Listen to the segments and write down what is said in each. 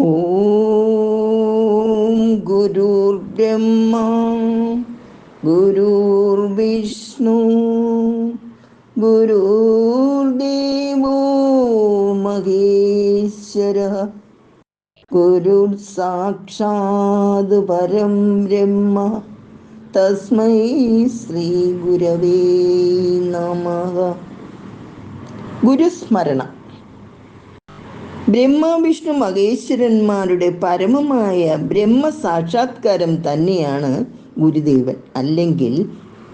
ഓം ഗുരുർബ്രഹ്മ ഗുരുർവിഷ്ണു ഗുരുദേവോ മഹേശ്വര ഗുരു സാക്ഷാത് പരം ബ്രഹ്മ തസ്മൈ ശ്രീ ഗുരവേ നമ. ഗുരുസ്മരണ. ബ്രഹ്മ വിഷ്ണു മഹേശ്വരന്മാരുടെ പരമമായ ബ്രഹ്മ സാക്ഷാത്കാരം തന്നെയാണ് ഗുരുദേവൻ. അല്ലെങ്കിൽ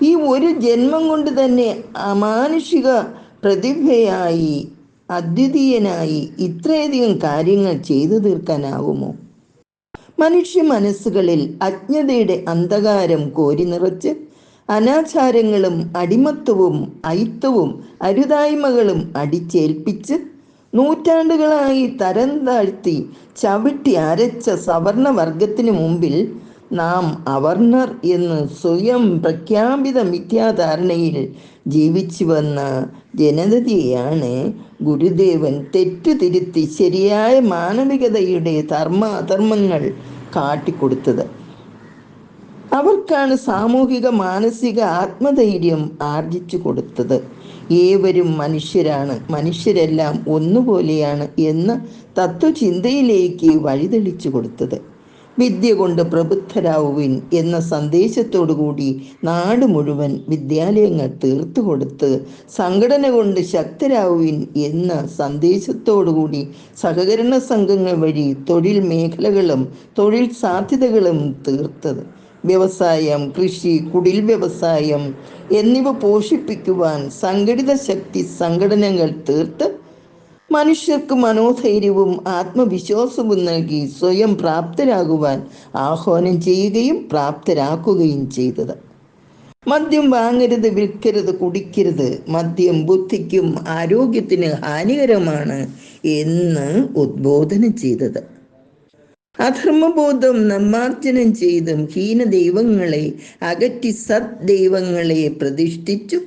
ഈ ഒരു ജന്മം കൊണ്ട് തന്നെ അമാനുഷിക പ്രതിഭയായി അദ്വിതീയനായി ഇത്രയധികം കാര്യങ്ങൾ ചെയ്തു തീർക്കാനാവുമോ മനുഷ്യ മനസ്സുകളിൽ അജ്ഞതയുടെ അന്ധകാരം കോരി നിറച്ച് അനാചാരങ്ങളും അടിമത്വവും അയിത്തവും അരുതായ്മകളും അടിച്ചേൽപ്പിച്ച് നൂറ്റാണ്ടുകളായി തരം താഴ്ത്തി ചവിട്ടി അരച്ച സവർണവർഗത്തിന് മുമ്പിൽ നാം അവർണർ എന്ന് സ്വയം പ്രഖ്യാപിത മിഥ്യാധാരണയിൽ ജീവിച്ചു വന്ന ജനതയെയാണ് ഗുരുദേവൻ തെറ്റുതിരുത്തി ശരിയായ മാനവികതയുടെ ധർമ്മ അധർമ്മങ്ങൾ കാട്ടിക്കൊടുത്തത്. അവർക്കാണ് സാമൂഹിക മാനസിക ആത്മധൈര്യം ആർജിച്ചു കൊടുത്തത്. ഏവരും മനുഷ്യരാണ്. മനുഷ്യരെല്ലാം ഒന്നുപോലെയാണ് എന്ന തത്വചിന്തയിലേക്ക് വഴിതെളിച്ചു കൊടുത്തത്. വിദ്യ കൊണ്ട് പ്രബുദ്ധരാവുവിൻ എന്ന സന്ദേശത്തോടുകൂടി നാട് മുഴുവൻ വിദ്യാലയങ്ങൾ തീർത്തു കൊടുത്ത് സംഘടന കൊണ്ട് ശക്തരാവുവിൻ എന്ന സന്ദേശത്തോടുകൂടി സഹകരണ സംഘങ്ങൾ വഴി തൊഴിൽ മേഖലകളും തൊഴിൽ സാധ്യതകളും തീർത്തത്. വ്യവസായം കൃഷി കുടിൽ വ്യവസായം എന്നിവ പോഷിപ്പിക്കുവാൻ സംഘടിത ശക്തി സംഘടനകൾ തീർത്ത് മനുഷ്യർക്ക് മനോധൈര്യവും ആത്മവിശ്വാസവും നൽകി സ്വയം പ്രാപ്തരാകുവാൻ ആഹ്വാനം ചെയ്യുകയും പ്രാപ്തരാക്കുകയും ചെയ്തത്. മദ്യം വാങ്ങരുത് വിൽക്കരുത് കുടിക്കരുത് മദ്യം ബുദ്ധിക്കും ആരോഗ്യത്തിന് ഹാനികരമാണ് എന്ന് ഉദ്ബോധനം ചെയ്തത്. അധർമ്മബോധം നിർമാർജനം ചെയ്തും ഹീന ദൈവങ്ങളെ അകറ്റി സത് ദൈവങ്ങളെ പ്രതിഷ്ഠിച്ചു.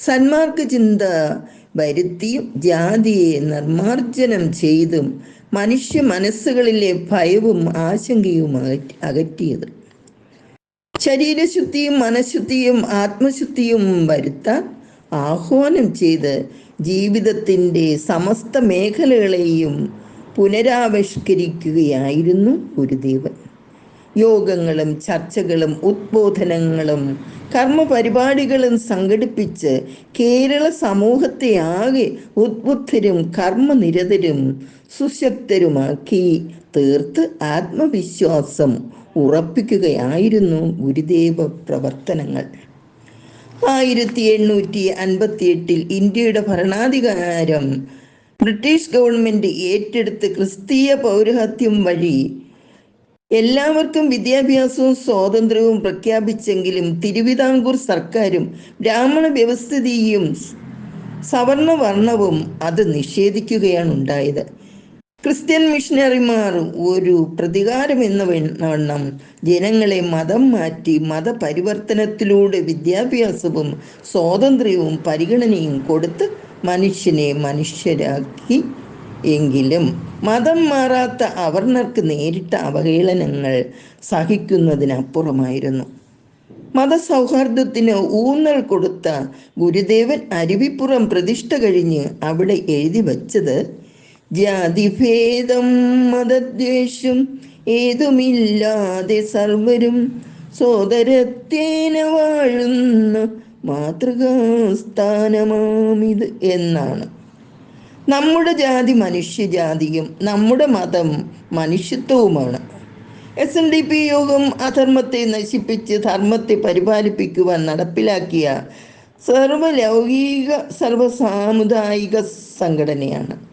സന്മാർഗ ചിന്ത വരുത്തിയും ജാതിയെ നിർമാർജനം ചെയ്തും മനുഷ്യ മനസ്സുകളിലെ ഭയവും ആശങ്കയും അകറ്റിയത്. ശരീരശുദ്ധിയും മനഃശുദ്ധിയും ആത്മശുദ്ധിയും വരുത്താൻ ആഹ്വാനം ചെയ്ത് ജീവിതത്തിന്റെ സമസ്ത മേഖലകളെയും പുനരാവിഷ്കരിക്കുകയായിരുന്നു ഗുരുദേവൻ. യോഗങ്ങളും ചർച്ചകളും ഉദ്ബോധനങ്ങളും കർമ്മപരിപാടികളും സംഘടിപ്പിച്ച് കേരള സമൂഹത്തെ ആകെ ഉദ്ബുദ്ധരും കർമ്മനിരതരും സുശക്തരുമാക്കി തീർത്ത് ആത്മവിശ്വാസം ഉറപ്പിക്കുകയായിരുന്നു ഗുരുദേവ പ്രവർത്തനങ്ങൾ. ആയിരത്തി എണ്ണൂറ്റി അൻപത്തി എട്ടിൽ ഇന്ത്യയുടെ ഭരണാധികാരം ബ്രിട്ടീഷ് ഗവൺമെന്റ് ഏറ്റെടുത്ത് ക്രിസ്തീയ പൗരഹത്യം വഴി എല്ലാവർക്കും വിദ്യാഭ്യാസവും സ്വാതന്ത്ര്യവും പ്രഖ്യാപിച്ചെങ്കിലും തിരുവിതാംകൂർ സർക്കാരും ബ്രാഹ്മണ വ്യവസ്ഥിതിയും സവർണവർണവും അത് നിഷേധിക്കുകയാണ് ഉണ്ടായത്. ക്രിസ്ത്യൻ മിഷനറിമാർ ഒരു പ്രതികാരം എന്ന വണ്ണം ജനങ്ങളെ മതം മാറ്റി മതപരിവർത്തനത്തിലൂടെ വിദ്യാഭ്യാസവും സ്വാതന്ത്ര്യവും പരിഗണനയും കൊടുത്ത് മനുഷ്യനെ മനുഷ്യരാക്കി എങ്കിലും മതം മാറാത്ത അവർണർക്ക് നേരിട്ട അവഹേളനങ്ങൾ സഹിക്കുന്നതിനപ്പുറമായിരുന്നു. മതസൗഹാർദ്ദത്തിന് ഊന്നൽ കൊടുത്ത ഗുരുദേവൻ അരുവിപ്പുറം പ്രതിഷ്ഠ കഴിഞ്ഞ് അവിടെ എഴുതി വച്ചത് ജാതിഭേദം മതദ്വേഷം ഏതുമില്ലാതെ സർവരും സോദരത്തേന വാഴുന്ന മാതൃകാസ്ഥാനമാമിത് എന്നാണ്. നമ്മുടെ ജാതി മനുഷ്യജാതിയും നമ്മുടെ മതം മനുഷ്യത്വവുമാണ്. എസ് എൻ ഡി പി യോഗം അധർമ്മത്തെ നശിപ്പിച്ച് ധർമ്മത്തെ പരിപാലിപ്പിക്കുവാൻ നടപ്പിലാക്കിയ സർവലൗകിക സർവസാമുദായിക സംഘടനയാണ്.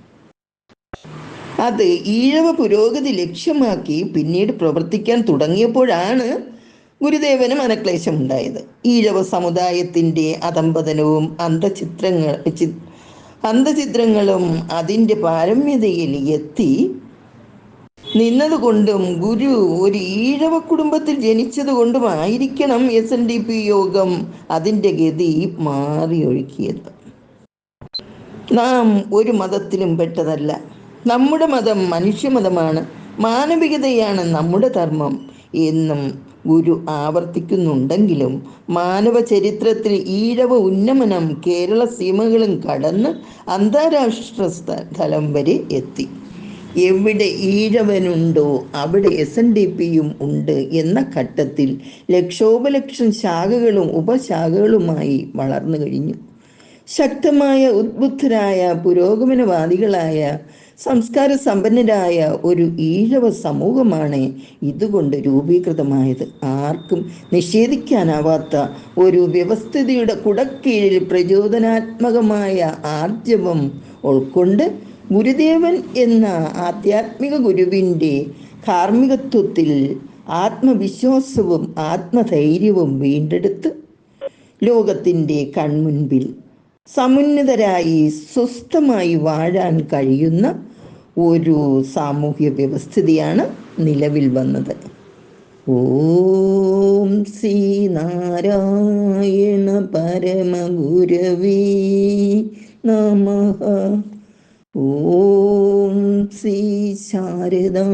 അത് ഈഴവ പുരോഗതി ലക്ഷ്യമാക്കി പിന്നീട് പ്രവർത്തിക്കാൻ തുടങ്ങിയപ്പോഴാണ് ഗുരുദേവന് അനക്ലേശമുണ്ടായത്. ഈഴവ സമുദായത്തിന്റെ അതമ്പതനവും അന്ധചിത്രങ്ങൾ ചി- അന്ധചിത്രങ്ങളും അതിന്റെ പാരമ്യതയിൽ എത്തി. നിന്നതുകൊണ്ടും ഗുരു ഒരു ഈഴവ കുടുംബത്തിൽ ജനിച്ചത് കൊണ്ടുമായിരിക്കണം എസ് എൻ ഡി പി യോഗം അതിന്റെ ഗതി മാറിയൊഴുക്കിയത്. നാം ഒരു മതത്തിലും പെട്ടതല്ല. നമ്മുടെ മതം മനുഷ്യമതമാണ്. മാനവികതയാണ് നമ്മുടെ ധർമ്മം. എന്നും ഗുരു ആവർത്തിക്കുന്നുണ്ടെങ്കിലും മാനവ ചരിത്രത്തിൽ ഈഴവ ഉന്നമനം കേരള സീമകളും കടന്ന് അന്താരാഷ്ട്ര സ്ഥലം വരെ എത്തി. എവിടെ ഈഴവനുണ്ടോ അവിടെ എസ് എൻ ഡി പിയും ഉണ്ട് എന്ന ഘട്ടത്തിൽ ലക്ഷോപലക്ഷം ശാഖകളും ഉപശാഖകളുമായി വളർന്നു കഴിഞ്ഞു. ശക്തമായ ഉദ്ബുദ്ധരായ പുരോഗമനവാദികളായ സംസ്കാര സമ്പന്നരായ ഒരു ഈഴവ സമൂഹമാണ് ഇതുകൊണ്ട് രൂപീകൃതമായത്. ആർക്കും നിഷേധിക്കാനാവാത്ത ഒരു വ്യവസ്ഥിതിയുടെ കുടക്കീഴിൽ പ്രചോദനാത്മകമായ ആർജവം ഉൾക്കൊണ്ട് ഗുരുദേവൻ എന്ന ആധ്യാത്മിക ഗുരുവിന്റെ കാർമ്മികത്വത്തിൽ ആത്മവിശ്വാസവും ആത്മധൈര്യവും വീണ്ടെടുത്ത് ലോകത്തിന്റെ കൺമുൻപിൽ സമുന്നതരായി സ്വസ്ഥമായി വാഴാൻ കഴിയുന്ന ഒരു സാമൂഹ്യ വ്യവസ്ഥിതിയാണ് നിലവിൽ വന്നത്. ഓം ശ്രീ നാരായണ പരമഗുരവേ നമ. ഓം ശ്രീ ശാരദാംബികായേ